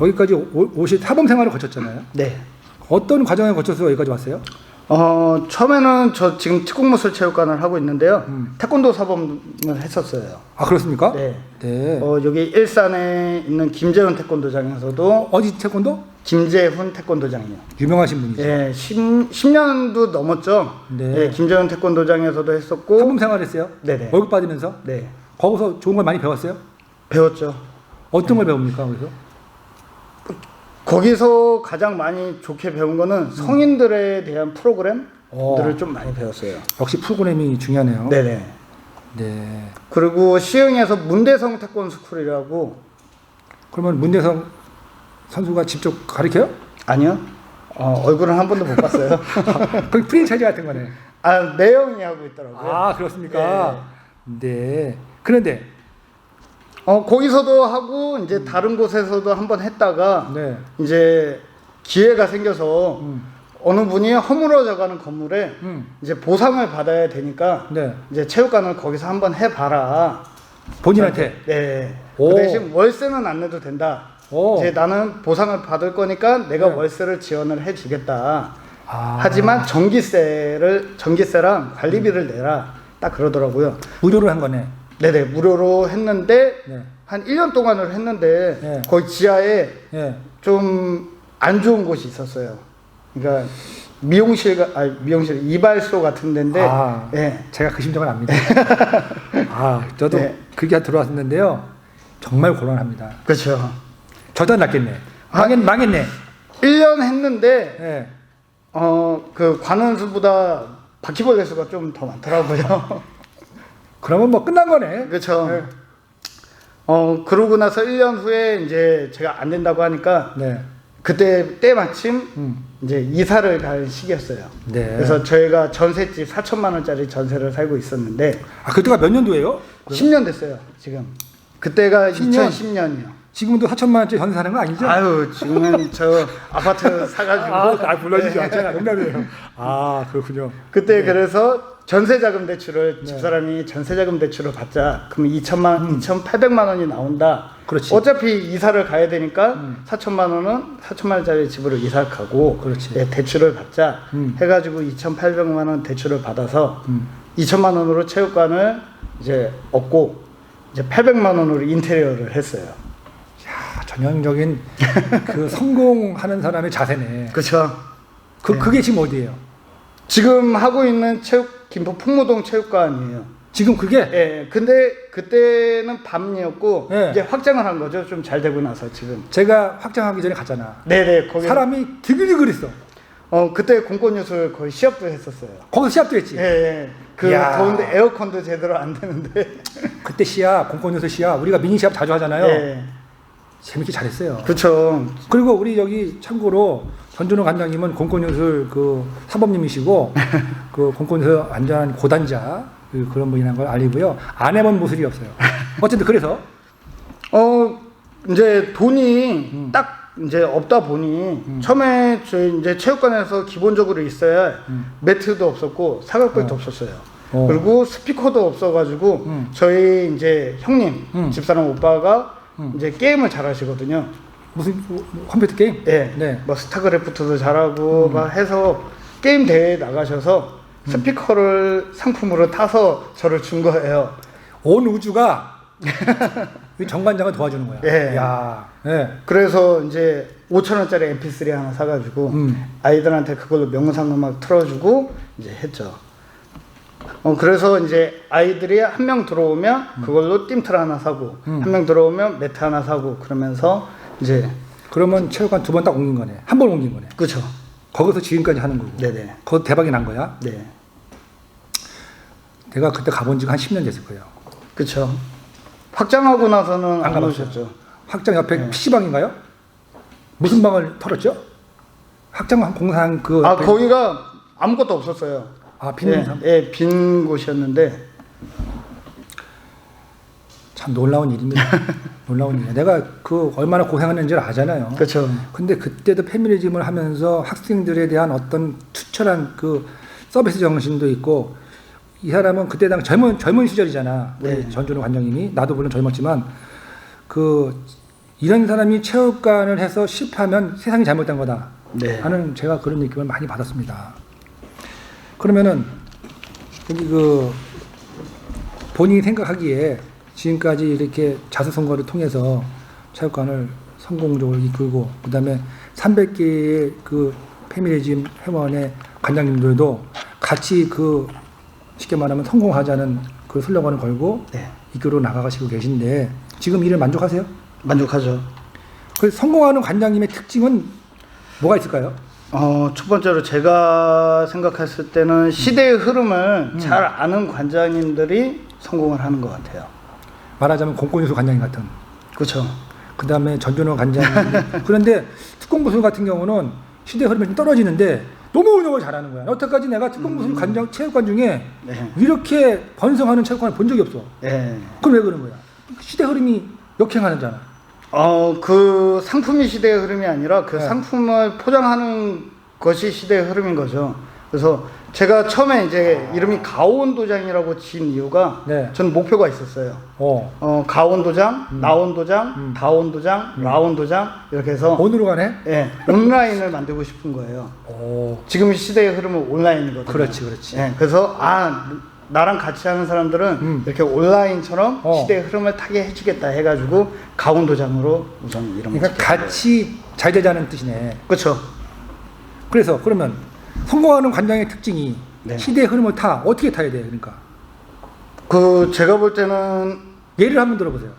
여기까지 오- 오시 사범 생활을 거쳤잖아요. 네. 어떤 과정을 거쳐서 여기까지 왔어요? 어, 처음에는 저 지금 특공무술 체육관을 하고 있는데요. 음. 태권도 사범을 했었어요. 아 그렇습니까? 네. 네. 어, 여기 일산에 있는 김재훈 태권도장에서도 어디 태권도? 김재훈 태권도장이요. 유명하신 분이죠. 예, 10, 10년도 넘었죠. 네. 예, 김재훈 태권도장에서도 했었고, 사범 생활했어요. 네네. 월급 받으면서 네, 거기서 좋은 걸 많이 배웠어요. 배웠죠. 어떤 걸 배웁니까 거기서? 거기서 가장 많이 좋게 배운 거는 성인들에 대한 프로그램들을 어. 좀 많이 배웠어요. 역시 프로그램이 중요하네요. 네네. 네. 그리고 시흥에서 문대성 태권 스쿨이라고 그러면 문대성 선수가 직접 가르쳐요? 아니요. 어, 얼굴은 한 번도 못 봤어요. 거기 프랜차이즈 같은 거네. 아, 내영이 하고 있더라고요. 아 그렇습니까? 네. 그런데 어, 거기서도 하고 이제 다른 곳에서도 한번 했다가 네. 이제 기회가 생겨서 음. 어느 분이 허물어져가는 건물에 음. 이제 보상을 받아야 되니까 네. 이제 체육관을 거기서 한번 해봐라. 본인한테. 네. 오. 그 대신 월세는 안 내도 된다. 오. 이제 나는 보상을 받을 거니까 내가 네. 월세를 지원을 해주겠다. 아. 하지만 전기세를 전기세랑 관리비를 내라. 딱 그러더라고요. 무료로 한 거네. 네네 무료로 했는데 네. 한 1년 동안을 했는데 네. 거기 지하에 예. 좀안 좋은 곳이 있었어요. 그러니까 미용실 아니 미용실 이발소 같은 데인데 아. 예. 제가 그 심정을 압니다. 아, 저도 네. 그게 들어왔는데요. 정말 곤란합니다. 그렇죠. 저도 안 낫겠네. 아. 망했, 망했네. 1년 했는데 예. 어그 관원수보다 바퀴벌레 수가 좀 더 많더라고요. 그러면 뭐 끝난 거네. 그렇죠. 네. 어 그러고 나서 1년 후에 이제 제가 안 된다고 하니까 네. 그때 때마침 음. 이제 이사를 갈 시기였어요. 네. 그래서 저희가 전셋집 4천만 원짜리 전세를 살고 있었는데 아, 그때가 몇 년도예요? 10년 됐어요 지금. 그때가 10 년? 2010년이요. 지금도 4천만 원짜리 전세 사는 거 아니죠? 아유 지금은 저 아파트 사가지고 아, 아 불러주지 네. 않잖아. 농담이에요. 아, 그렇군요. 그때 그래서 전세자금 대출을 네. 집사람이 전세자금 대출을 받자 그럼 2천만 2,800만 원이 나온다. 음. 그렇지. 어차피 이사를 가야 되니까 음. 4천만 원은 4천만 원짜리 집으로 이사 가고 그렇지. 예, 대출을 받자 음. 해가지고 2,800만 원 대출을 받아서 음. 2천만 원으로 체육관을 이제 얻고 이제 800만 원으로 인테리어를 했어요. 야, 전형적인 그 성공하는 사람의 자세네. 그렇죠. 그, 네. 그게 지금 어디예요? 지금 하고 있는 체육 김포 풍무동 체육관이에요. 지금 그게 예, 근데 그때는 밤이었고 예. 이제 확장을 한 거죠. 좀 잘 되고 나서 지금. 제가 확장하기 전에 갔잖아. 네네 거기. 사람이 드글드글 했어. 어 그때 공권유술 거의 시합도 했었어요. 거기서 시합도 했지. 예, 예. 그 이야. 더운데 에어컨도 제대로 안 되는데. 그때 시합, 공권에서 시합, 우리가 미니 시합 자주 하잖아요. 예. 재밌게 잘했어요. 그렇죠. 그리고 우리 여기 참고로 전준호 관장님은 공권유술 그 사범님이시고 그 공권유술 완전한 고단자 그 그런 분이라는 걸 알리고요. 안 해본 모습이 없어요. 어쨌든 그래서 어 이제 돈이 음. 딱 이제 없다 보니 처음에 저희 이제 체육관에서 기본적으로 있어야 음. 매트도 없었고 사각배도 어. 없었어요. 어. 그리고 스피커도 없어가지고 음. 저희 이제 형님 음. 집사람 오빠가 음. 이제 게임을 잘하시거든요. 무슨 뭐, 컴퓨터 게임? 예. 네. 뭐 스타크래프트도 잘하고 막 해서 게임 대회에 나가셔서 스피커를 상품으로 타서 저를 준 거예요. 온 우주가 이 정관장을 도와주는 거야. 예. 야, 예. 그래서 이제 5천 원짜리 MP3 하나 사가지고 음. 아이들한테 그걸로 명상 음악 틀어주고 이제 했죠. 어 그래서 이제 아이들이 한 명 들어오면 그걸로 띵틀 하나 사고 음. 한명 들어오면 매트 하나 사고 그러면서 이제 그러면 체육관 두 번 딱 옮긴 거네. 한 번 옮긴 거네. 그쵸. 거기서 지금까지 하는 거고. 네네. 거기 대박이 난 거야. 네. 내가 그때 가본 지가 한 10년 됐을 거예요. 그쵸. 확장하고 나서는 안. 오셨죠. 확장 옆에 네. PC방인가요? 무슨 방을 털었죠? 확장 공사한 그 아 거기가 아무것도 없었어요. 아, 빈 예? 예, 빈 곳이었는데 참 놀라운 일입니다. 놀라운 일이야. 내가 그 얼마나 고생했는지 아잖아요. 그렇죠. 근데 그때도 페미니즘을 하면서 학생들에 대한 어떤 투철한 그 서비스 정신도 있고 이 사람은 그때 당 젊은 젊은 시절이잖아. 우리 네. 전준호 관장님이 나도 물론 젊었지만 그 이런 사람이 체육관을 해서 실패하면 세상이 잘못된 거다. 네. 하는 제가 그런 느낌을 많이 받았습니다. 그러면은 여기 그 본인이 생각하기에 지금까지 이렇게 자수선거를 통해서 체육관을 성공적으로 이끌고 그다음에 300개의 그 페미니즘 회원의 관장님들도 같이 그 쉽게 말하면 성공하자는 그 슬로건을 걸고 네. 이끌어 나가시고 계신데 지금 일을 만족하세요? 만족하죠. 그 성공하는 관장님의 특징은 뭐가 있을까요? 어, 첫 번째로 제가 생각했을 때는 시대의 흐름을 음. 잘 아는 관장님들이 성공을 하는 것 같아요. 말하자면 공권유수 관장님 같은 그렇죠. 그 다음에 전준호 관장님. 그런데 특공부술 같은 경우는 시대 흐름이 좀 떨어지는데 너무 운영을 잘하는 거야. 여태까지 내가 특공부술 관장, 체육관 중에 네. 이렇게 번성하는 체육관을 본 적이 없어. 네. 그럼 왜 그런 거야? 시대 흐름이 역행하는 잖아. 어, 그 상품이 시대의 흐름이 아니라 그 네. 상품을 포장하는 것이 시대의 흐름인 거죠. 그래서 제가 처음에 이제 이름이 가온도장이라고 지은 이유가 네. 전 목표가 있었어요. 어. 어, 가온도장, 나온도장, 음. 다온도장, 라온도장 이렇게 해서 어디로 가네? 예, 온라인을 만들고 싶은 거예요. 오. 지금 시대의 흐름은 온라인이거든요. 그렇지, 그렇지. 예, 그래서 아 나랑 같이 하는 사람들은 음. 이렇게 온라인처럼 어. 시대의 흐름을 타게 해주겠다 해가지고 가온도장으로 우선 이름을 그러니까 같이 잘 되자는 뜻이네. 그렇죠. 그래서 그러면 성공하는 관장의 특징이 네. 시대의 흐름을 타 어떻게 타야 돼? 그러니까 그 제가 볼 때는 예를 한번 들어보세요.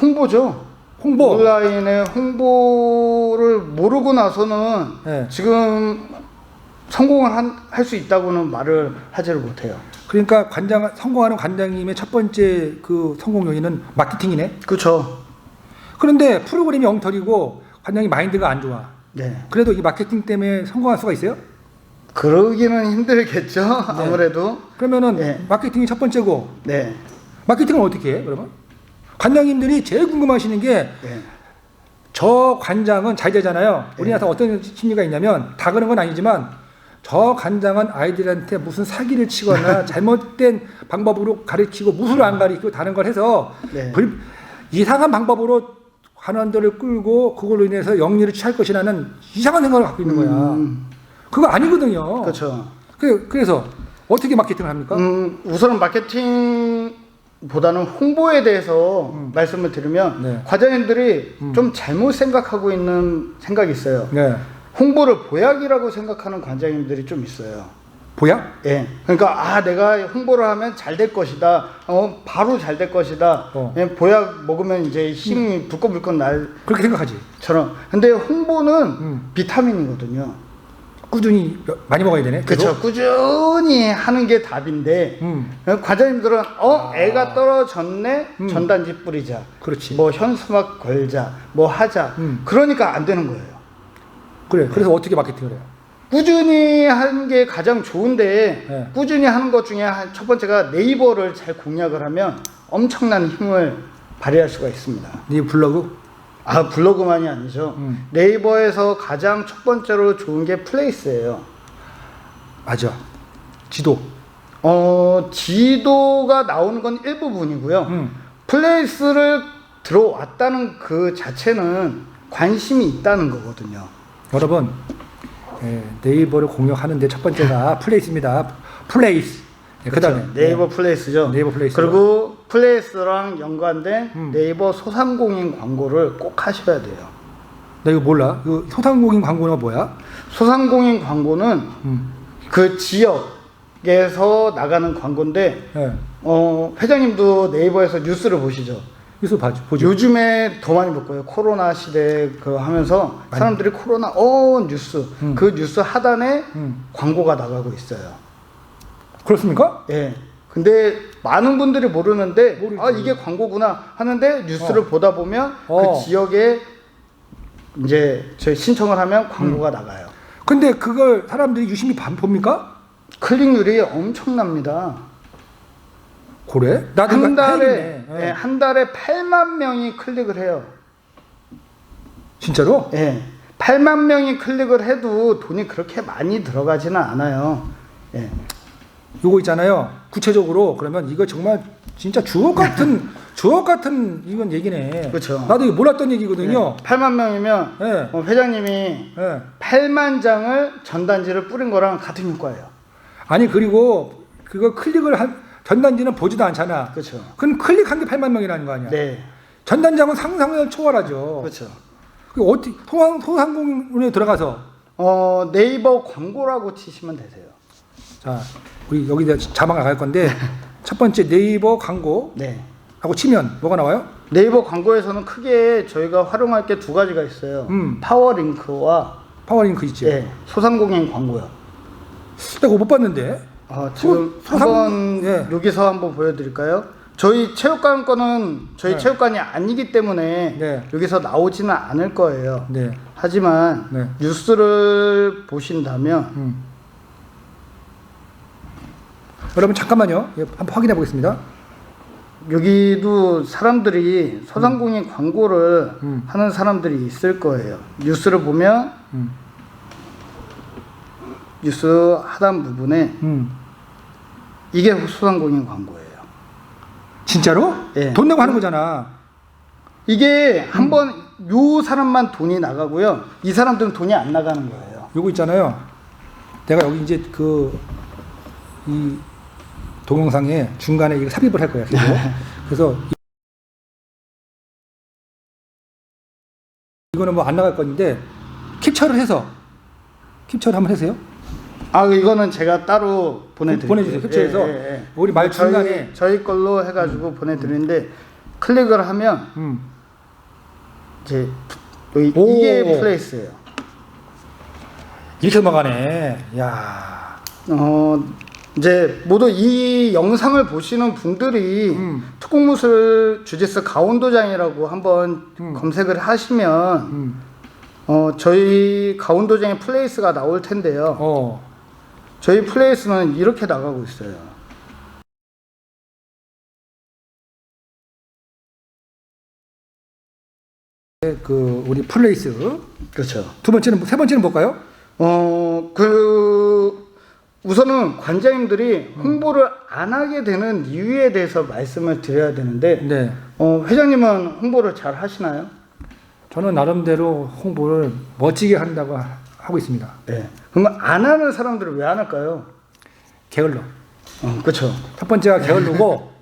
홍보죠. 홍보. 온라인에 홍보를 모르고 나서는 네. 지금 성공을 할 수 있다고는 말을 하지를 못해요. 그러니까 관장 성공하는 관장님의 첫 번째 그 성공 요인은 마케팅이네. 그렇죠. 그런데 프로그램이 엉터리고 관장이 마인드가 안 좋아. 네. 그래도 이 마케팅 때문에 성공할 수가 있어요? 그러기는 힘들겠죠. 아무래도. 그러면은 네. 마케팅이 첫 번째고 네. 마케팅은 어떻게 해? 그러면 관장님들이 제일 궁금하시는 게저 네. 관장은 잘 되잖아요. 우리나라 어떤 심리가 있냐면 다 그런 건 아니지만 저 관장은 아이들한테 무슨 사기를 치거나 잘못된 방법으로 가르치고 무술을 안 가르치고 다른 걸 해서 네. 불- 이상한 방법으로 관원들을 끌고 그걸로 인해서 영리를 취할 것이라는 이상한 생각을 갖고 있는 거야. 음, 그거 아니거든요. 그렇죠. 그, 그래서 어떻게 마케팅을 합니까? 음, 우선은 마케팅보다는 홍보에 대해서 음. 말씀을 드리면 네. 과장님들이 음. 좀 잘못 생각하고 있는 생각이 있어요. 네. 홍보를 보약이라고 생각하는 관장님들이 좀 있어요. 보약? 예. 그러니까 아 내가 홍보를 하면 잘 될 것이다. 어 바로 잘 될 것이다. 어. 예, 보약 먹으면 이제 힘이 불끈불끈 날처럼. 그렇게 생각하지. 근데 홍보는 음. 비타민이거든요. 꾸준히 많이 먹어야 되네. 그렇죠. 꾸준히 하는 게 답인데 음. 과장님들은 어 애가 떨어졌네 음. 전단지 뿌리자. 그렇지. 뭐 현수막 걸자. 뭐 하자. 음. 그러니까 안 되는 거예요. 그래. 그래서 어떻게 마케팅을 해요? 꾸준히 하는 게 가장 좋은데 네. 꾸준히 하는 것 중에 한- 첫 번째가 네이버를 잘 공략을 하면 엄청난 힘을 발휘할 수가 있습니다. 네 블로그? 아 블로그만이 아니죠. 음. 네이버에서 가장 첫 번째로 좋은 게 플레이스예요. 맞아. 지도. 어 지도가 나오는 건 일부분이고요. 음. 플레이스를 들어왔다는 그 자체는 관심이 있다는 거거든요. 여러분 예, 네이버를 공략하는데 첫 번째가 플레이스입니다. 플레이스. 예, 그다음에 그렇죠. 네이버 플레이스죠. 네이버 플레이스. 그리고 플레이스랑 연관된 음. 네이버 소상공인 광고를 꼭 하셔야 돼요. 나 이거 몰라. 그 소상공인 광고가 뭐야? 소상공인 광고는 음. 그 지역에서 나가는 광고인데 예. 어, 회장님도 네이버에서 뉴스를 보시죠. 뉴스 봐 보죠. 요즘에 더 많이 볼 거예요. 코로나 시대 그 하면서 사람들이 코로나 어 뉴스 음. 그 뉴스 하단에 음. 광고가 나가고 있어요. 그렇습니까? 예. 근데 많은 분들이 모르는데 모르지. 아 이게 광고구나 하는데 뉴스를 어. 보다 보면 어. 그 지역에 이제 저희 신청을 하면 광고가 음. 나가요. 근데 그걸 사람들이 유심히 봐- 봅니까? 클릭률이 엄청납니다. 그래? 나도 한 이거 달에. 예. 예, 한 달에 8만 명이 클릭을 해요. 진짜로? 예. 8만 명이 클릭을 해도 돈이 그렇게 많이 들어가지는 않아요. 예. 요거 있잖아요. 구체적으로 그러면 이거 정말 진짜 주옥 같은 주옥 같은 이건 얘기네. 그쵸. 나도 이거 몰랐던 얘기거든요. 8만 명이면 예. 어, 회장님이 예. 8만 장을 전단지를 뿌린 거랑 같은 효과예요. 아니 그리고 그거 클릭을 한 전단지는 보지도 않잖아. 그렇죠. 그럼 클릭한 게 8만 명이라는 거 아니야. 네. 전단장은 상상을 초월하죠. 그렇죠. 그 어떻게 소상 소상공인에 들어가서 어, 네이버 광고라고 치시면 되세요. 자 우리 여기다 자막을 갈 건데 첫 번째 네이버 광고하고 네. 치면 뭐가 나와요? 네이버 광고에서는 크게 저희가 활용할 게 두 가지가 있어요. 음. 파워링크와 파워링크 있지. 네, 소상공인 광고요. 나 그거 못 봤는데. 아, 지금 소- 소상- 한번 예. 여기서 한번 보여드릴까요? 저희 체육관 거는 저희 네. 체육관이 아니기 때문에 네. 여기서 나오지는 않을 거예요. 네. 하지만 네. 뉴스를 보신다면 음. 여러분 잠깐만요. 예, 한번 확인해 보겠습니다. 여기도 사람들이 소상공인 광고를 음. 하는 사람들이 있을 거예요. 뉴스를 보면 음. 뉴스 하단 부분에 음. 이게 소상공인 광고예요. 진짜로? 예. 돈 내고 하는 거잖아. 이게 한번 요 사람만 돈이 나가고요. 이 사람들은 돈이 안 나가는 거예요. 요거 있잖아요. 내가 여기 이제 그 이 동영상에 중간에 이거 삽입을 할 거야. 그래서 이- 이거는 뭐 안 나갈 건데 캡처를 해서 캡처를 한번 해세요. 아 이거는 제가 따로 보내드릴게요. 보내주세요. 캡처해서 우리 말 저희, 중간에 저희 걸로 해가지고 보내드리는데 클릭을 하면 음. 이제 여기 오. 이게 플레이스예요. 이렇게 넘어가네. 야. 어 이제 모두 이 영상을 보시는 분들이 음. 특공무술 주짓수 가운도장이라고 한번 음. 검색을 하시면 음. 어 저희 가운도장의 플레이스가 나올 텐데요. 어. 저희 플레이스는 이렇게 나가고 있어요. 그 우리 플레이스 그렇죠. 두 번째는 세 번째는 뭘까요? 어, 그, 우선은 관장님들이 홍보를 안 하게 되는 이유에 대해서 말씀을 드려야 되는데, 네. 어, 회장님은 홍보를 잘 하시나요? 저는 나름대로 홍보를 멋지게 한다고 하- 하고 있습니다. 네. 그러면 안 하는 사람들은 왜 안 할까요? 게을러. 어, 그쵸. 첫 번째가 게을르고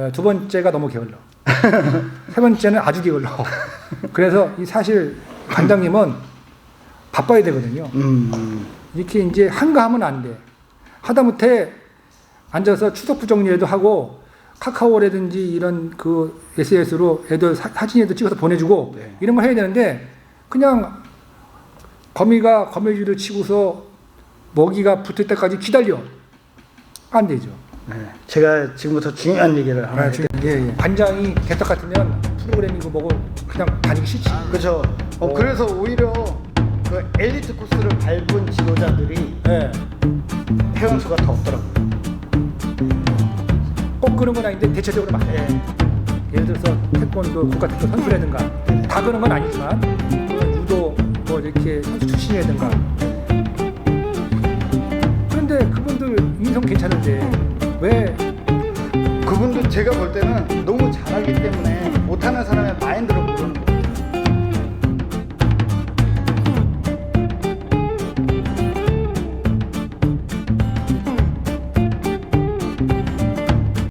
에, 두 번째가 너무 게을러. 세 번째는 아주 게을러. 그래서 이 사실 관장님은 바빠야 되거든요. 음, 이렇게 이제 한가하면 안 돼. 하다못해 앉아서 추석 부정리에도 하고 카카오라든지 이런 그 SNS로 애들 사, 사진에도 찍어서 보내주고 네. 이런 걸 해야 되는데 그냥 거미가 거미줄을 치고서 먹이가 붙을 때까지 기다려. 안 되죠. 네. 제가 지금부터 중요한 얘기를 하나 아, 해요. 지금, 예, 예. 관장이 개떡 같으면 프로그램이고 뭐고 그냥 다니기 싫지. 그쵸. 어, 어. 그래서 오히려 그 엘리트 코스를 밟은 지도자들이 예. 회원수가 더 없더라고요. 꼭 그런 건 아닌데 대체적으로 많아요. 예. 예를 들어서 태권도 국가대표 선수라든가 다 그런 건 아니지만 유도 뭐 이렇게 선수 출신이라든가 그런데 그분들 인성 괜찮은데 왜 그분들 제가 볼 때는 너무